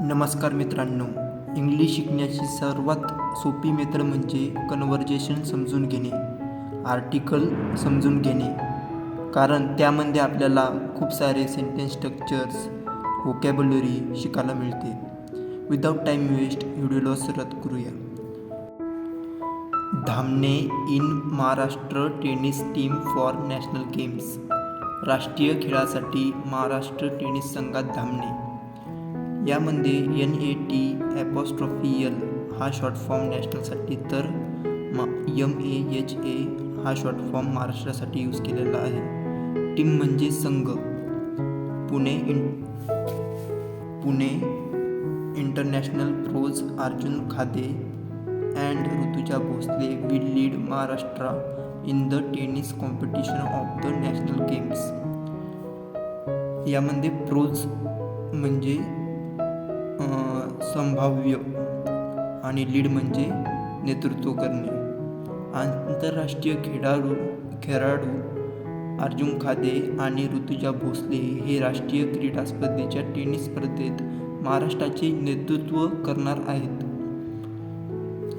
नमस्कार मित्रांनो इंग्लिश शिकण्याची सर्वात सोपी मेथड म्हणजे कन्व्हर्जेशन समजून घेणे आर्टिकल समजून घेणे. कारण त्यामध्ये आपल्याला खूप सारे सेंटेन्स स्ट्रक्चर्स वोकॅबुलरी शिकायला मिळते. विदाऊट टाईम वेस्ट व्हिडिओला सुरुवात करूया. Dhamane in Maharashtra tennis team for national games. राष्ट्रीय खेळासाठी महाराष्ट्र टेनिस संघात धामणे. यामध्ये N A T apostrophe L हा शॉर्ट फॉर्म नॅशनलसाठी तर मा यम ए एच ए हा शॉर्ट फॉर्म महाराष्ट्रासाठी यूज केलेला आहे. टीम म्हणजे संघ. Pune in Pune international pros Arjun Khade and Rutuja Bhosale will lead Maharashtra in the tennis competition of the national games यामध्ये प्रोज म्हणजे संभाव्य आणि लीड म्हणजे नेतृत्व करणे. आंतरराष्ट्रीय खेळाडू खेळाडू अर्जुन खादे आणि ऋतुजा भोसले हे राष्ट्रीय क्रीडा स्पर्धेच्या टेनिस स्पर्धेत महाराष्ट्राचे नेतृत्व करणार आहेत.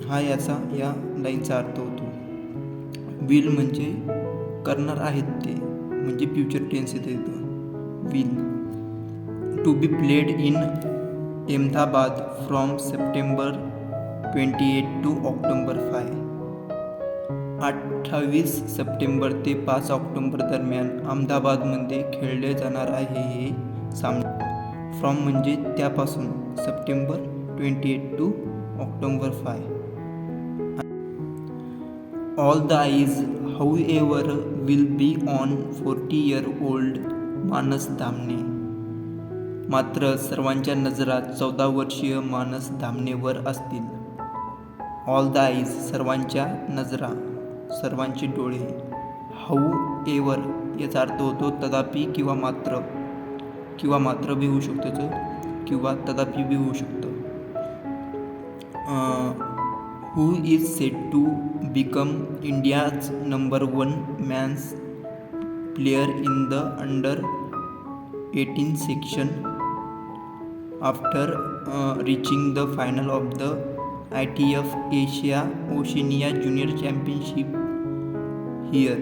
हा याचा या लाईनचा अर्थ होतो. विल म्हणजे करणार आहेत ते म्हणजे फ्युचर टेन्स येते. Will. To be played in Ahmedabad from September twenty eight to October five. अठ्ठावीस सप्टेंबर ते पाच ऑक्टोंबर दरम्यान अहमदाबादमध्ये खेळले जाणार आहे हे सामने. फ्रॉम म्हणजे त्यापासून September twenty eight to October five. All the eyes however will be on forty year old Manas Dhamne मात्र सर्वांच्या नजरा चौदा वर्षीय मानस धामणेवर असतील. ऑल द आईज सर्वांच्या नजरा सर्वांचे डोळे हाऊ एवर याचा अर्थ होतो तदापि किंवा मात्र किंवा मात्र बी होऊ शकतो किंवा तदापि बी होऊ शकतं who is set to become India's number one men's player in the under eighteen section after reaching the final of the I T F Asia Oceania junior championship here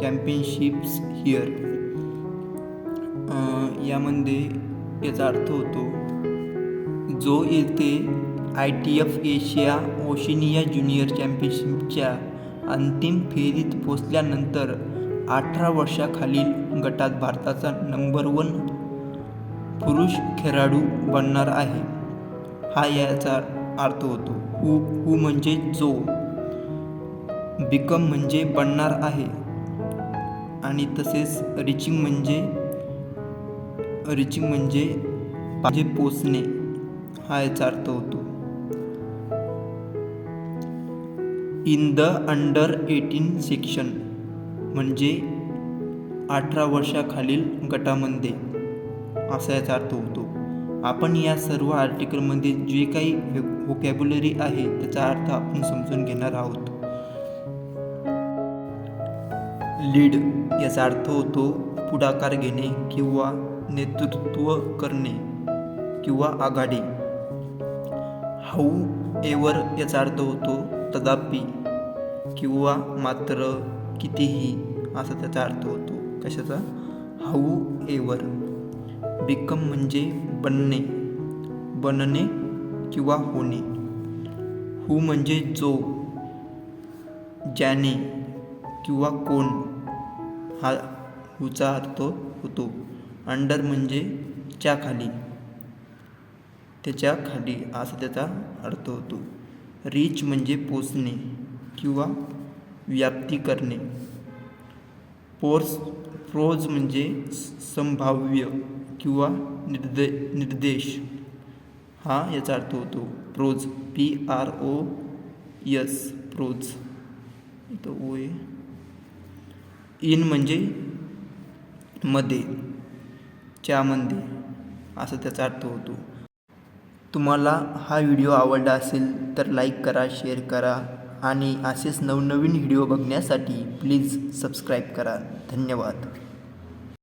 championships here यामध्ये याचा अर्थ होतो जो येथे I T F Asia Oceania junior चॅम्पियनशिपच्या अंतिम फेरीत पोचल्यानंतर अठरा वर्षाखालील गटात भारताचा नंबर वन पुरुष खेळाडू बनणार आहे. हा याचा अर्थ होतो हू हू म्हणजे जो. बिकम म्हणजे बनणार आहे. आणि तसेच रिचिंग म्हणजे रिचिंग म्हणजे म्हणजे पोचणे हा याचा अर्थ होतो. In the under eighteen section म्हणजे अठरा वर्षाखालील गटामध्ये. असा याचा अर्थ होतो. आपण या सर्व आर्टिकलमध्ये जे काही व्होकॅब्युलरी आहे त्याचा अर्थ आपण समजून घेणार आहोत. लीड याचा अर्थ होतो पुढाकार घेणे किंवा नेतृत्व करणे किंवा आघाडी. हाऊ एवर याचा अर्थ होतो तदापि किंवा मात्र कितीही असा त्याचा अर्थ होतो. कशाचा? हाऊ एवर बिकम म्हणजे बनणे बनणे किंवा होणे. हू म्हणजे जो ज्याने किंवा कोण हा हुचा अर्थ होतो. अंडर म्हणजे च्या खाली. त्याच्याखाली असा त्याचा अर्थ होतो. रीच म्हणजे पोचणे किंवा व्याप्ती करणे. पोर्स प्रोज म्हणजे संभाव्य. किंवा निर्दे निर्देश. हा याचा अर्थ होतो pros. P R O S pros. इथं ओ ए इन म्हणजे मध्ये. च्यामध्ये असा त्याचा अर्थ होतो. तुम्हाला हा व्हिडिओ आवडला असेल तर लाईक करा शेअर करा आणि असेच नवनवीन व्हिडिओ बघण्यासाठी प्लीज सबस्क्राईब करा. धन्यवाद.